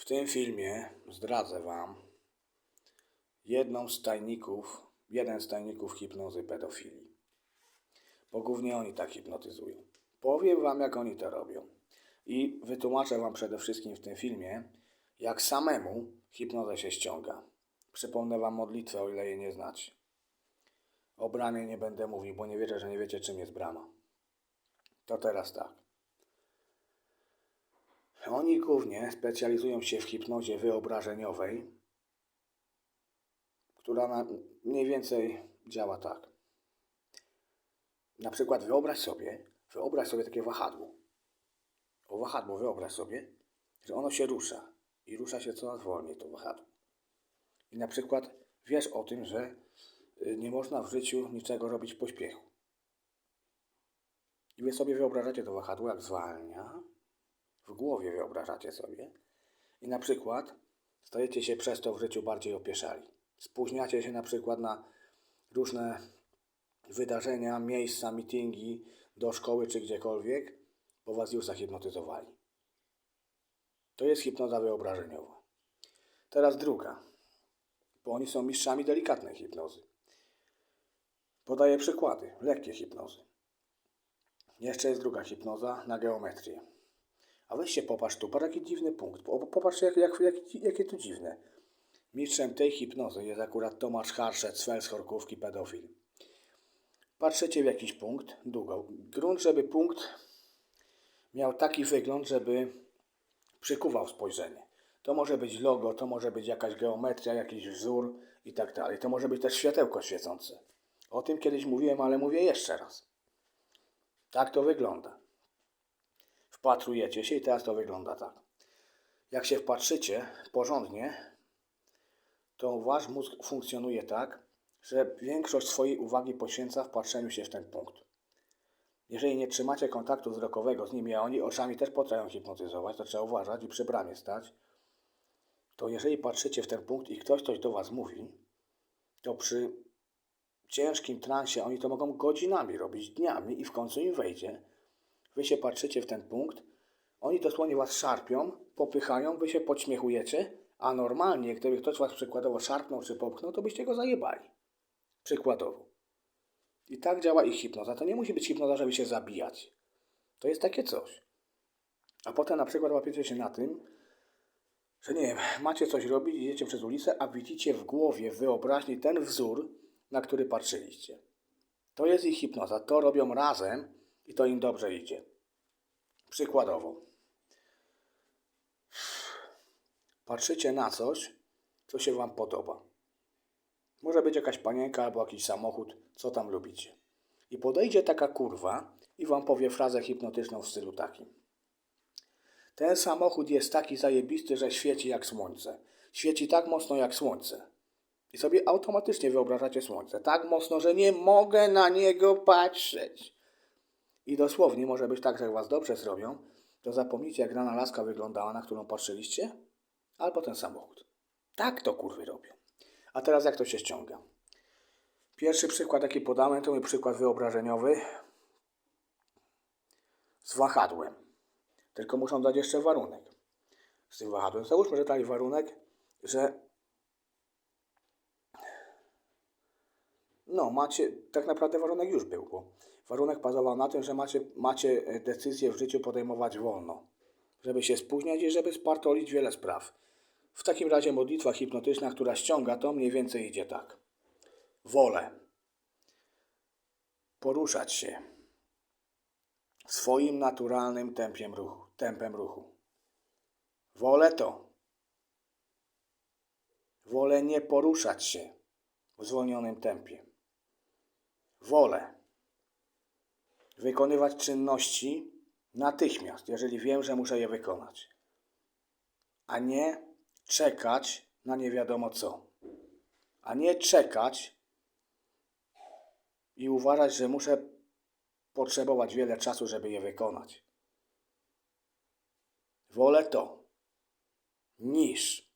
W tym filmie zdradzę Wam jedną z tajników, jeden z tajników hipnozy pedofilii. Bo głównie oni tak hipnotyzują. Powiem Wam, jak oni to robią. I wytłumaczę Wam przede wszystkim w tym filmie, jak samemu hipnozę się ściąga. Przypomnę Wam modlitwę, o ile jej nie znacie. O bramie nie będę mówił, bo nie wierzę, że nie wiecie, czym jest brama. To teraz tak. Oni głównie specjalizują się w hipnozie wyobrażeniowej, która na, mniej więcej działa tak. Na przykład wyobraź sobie, wyobraź sobie takie wahadło. O wahadło wyobraź sobie, że ono się rusza i rusza się coraz wolniej to wahadło. I na przykład wiesz o tym, że y, nie można w życiu niczego robić w pośpiechu. I wy sobie wyobrażacie to wahadło, jak zwalnia, w głowie wyobrażacie sobie i na przykład stajecie się przez to w życiu bardziej opieszali. Spóźniacie się na przykład na różne wydarzenia, miejsca, mityngi, do szkoły czy gdziekolwiek, bo was już zahipnotyzowali. To jest hipnoza wyobrażeniowa. Teraz druga, bo oni są mistrzami delikatnej hipnozy. Podaję przykłady, lekkie hipnozy. Jeszcze jest druga hipnoza na geometrię. A weźcie popatrz tu, patrz jaki dziwny punkt. Po- Popatrz jak, jak, jak, jakie to dziwne. Mistrzem tej hipnozy jest akurat Tomasz Harszet z Felshorkówki pedofil. Patrzycie w jakiś punkt, długo. Grunt, żeby punkt miał taki wygląd, żeby przykuwał spojrzenie. To może być logo, to może być jakaś geometria, jakiś wzór i tak dalej. To może być też światełko świecące. O tym kiedyś mówiłem, ale mówię jeszcze raz. Tak to wygląda wpatrujecie się i teraz to wygląda tak. Jak się wpatrzycie porządnie, to wasz mózg funkcjonuje tak, że większość swojej uwagi poświęca wpatrzeniu się w ten punkt. Jeżeli nie trzymacie kontaktu wzrokowego z nimi, a oni oczami też potrafią hipnotyzować, to trzeba uważać i przy bramie stać, to jeżeli patrzycie w ten punkt i ktoś coś do was mówi, to przy ciężkim transie oni to mogą godzinami robić, dniami i w końcu im wejdzie. Wy się patrzycie w ten punkt, oni dosłownie was szarpią, popychają, wy się podśmiechujecie, a normalnie, gdyby ktoś was przykładowo szarpnął czy popchnął, to byście go zajebali. Przykładowo. I tak działa ich hipnoza. To nie musi być hipnoza, żeby się zabijać. To jest takie coś. A potem na przykład łapiecie się na tym, że nie wiem, macie coś robić, idziecie przez ulicę, a widzicie w głowie, w wyobraźni ten wzór, na który patrzyliście. To jest ich hipnoza. To robią razem i to im dobrze idzie. Przykładowo. Patrzycie na coś, co się Wam podoba. Może być jakaś panienka albo jakiś samochód, co tam lubicie. I podejdzie taka kurwa i Wam powie frazę hipnotyczną w stylu takim. Ten samochód jest taki zajebisty, że świeci jak słońce. Świeci tak mocno jak słońce. I sobie automatycznie wyobrażacie słońce. Tak mocno, że nie mogę na niego patrzeć. I dosłownie może być tak, że jak was dobrze zrobią, to zapomnicie, jak rana laska wyglądała, na którą patrzyliście, albo ten samochód. Tak to kurwy robią. A teraz jak to się ściąga? Pierwszy przykład, jaki podamy, to mój przykład wyobrażeniowy z wahadłem. Tylko muszą dać jeszcze warunek z tym wahadłem. Załóżmy, że dali warunek, że No, macie, tak naprawdę warunek już był, bo warunek bazował na tym, że macie, macie e, decyzję w życiu podejmować wolno, żeby się spóźniać i żeby spartolić wiele spraw. W takim razie modlitwa hipnotyczna, która ściąga to, mniej więcej idzie tak. Wolę poruszać się swoim naturalnym tempiem ruchu, tempem ruchu. Wolę to. Wolę nie poruszać się w zwolnionym tempie wolę wykonywać czynności natychmiast, jeżeli wiem, że muszę je wykonać, a nie czekać na nie wiadomo co, a nie czekać i uważać, że muszę potrzebować wiele czasu, żeby je wykonać. Wolę to, niż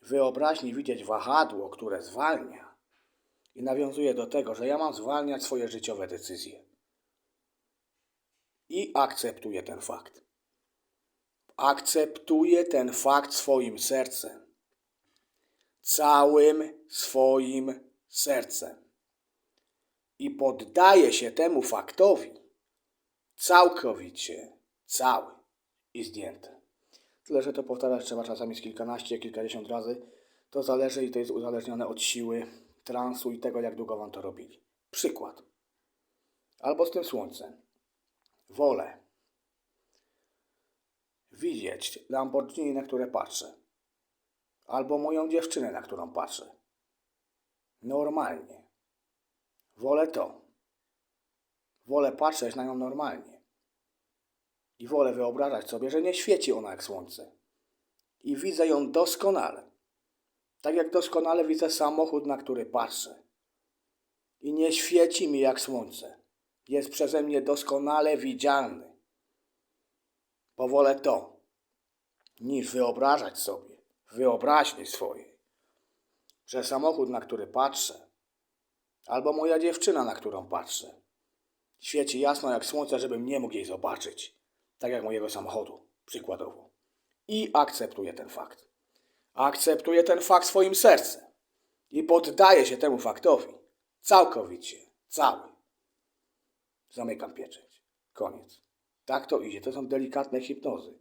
wyobraźni widzieć wahadło, które zwalnia i nawiązuje do tego, że ja mam zwalniać swoje życiowe decyzje. I akceptuję ten fakt. akceptuje ten fakt swoim sercem. Całym swoim sercem. I poddaje się temu faktowi całkowicie cały i zdjęty. Tyle, że to powtarzać trzeba czasami z kilkanaście, kilkadziesiąt razy. To zależy i to jest uzależnione od siły transu i tego, jak długo wam to robili. Przykład. Albo z tym słońcem. Wolę widzieć Lamborghini, na które patrzę. Albo moją dziewczynę, na którą patrzę. Normalnie. Wolę to. Wolę patrzeć na nią normalnie. I wolę wyobrażać sobie, że nie świeci ona jak słońce. I widzę ją doskonale. Tak jak doskonale widzę samochód, na który patrzę. I nie świeci mi jak słońce. Jest przeze mnie doskonale widzialny. Bo wolę to, niż wyobrażać sobie, wyobraźni swojej, że samochód, na który patrzę, albo moja dziewczyna, na którą patrzę, świeci jasno jak słońce, żebym nie mógł jej zobaczyć, tak jak mojego samochodu, przykładowo. I akceptuję ten fakt. Akceptuję ten fakt swoim sercem i poddaję się temu faktowi całkowicie, cały. Zamykam pieczęć. Koniec. Tak to idzie. To są delikatne hipnozy.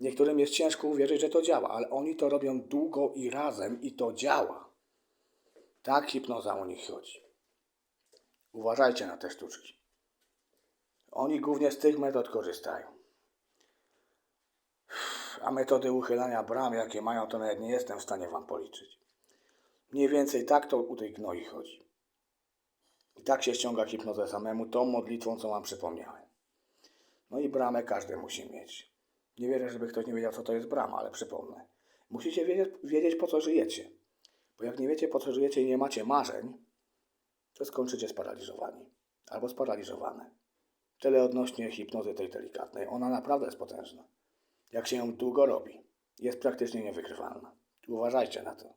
Niektórym jest ciężko uwierzyć, że to działa, ale oni to robią długo i razem i to działa. Tak hipnoza o nich chodzi. Uważajcie na te sztuczki. Oni głównie z tych metod korzystają. A metody uchylania bram, jakie mają, to nawet nie jestem w stanie wam policzyć. Mniej więcej tak to u tej gnoi chodzi. I tak się ściąga hipnozę samemu, tą modlitwą, co wam przypomniałem. No i bramę każdy musi mieć. Nie wierzę, żeby ktoś nie wiedział, co to jest brama, ale przypomnę. Musicie wiedzieć, wiedzieć, po co żyjecie. Bo jak nie wiecie, po co żyjecie i nie macie marzeń, to skończycie sparaliżowani. Albo sparaliżowane. Tyle odnośnie hipnozy tej delikatnej. Ona naprawdę jest potężna. Jak się ją długo robi, jest praktycznie niewykrywalna. Uważajcie na to.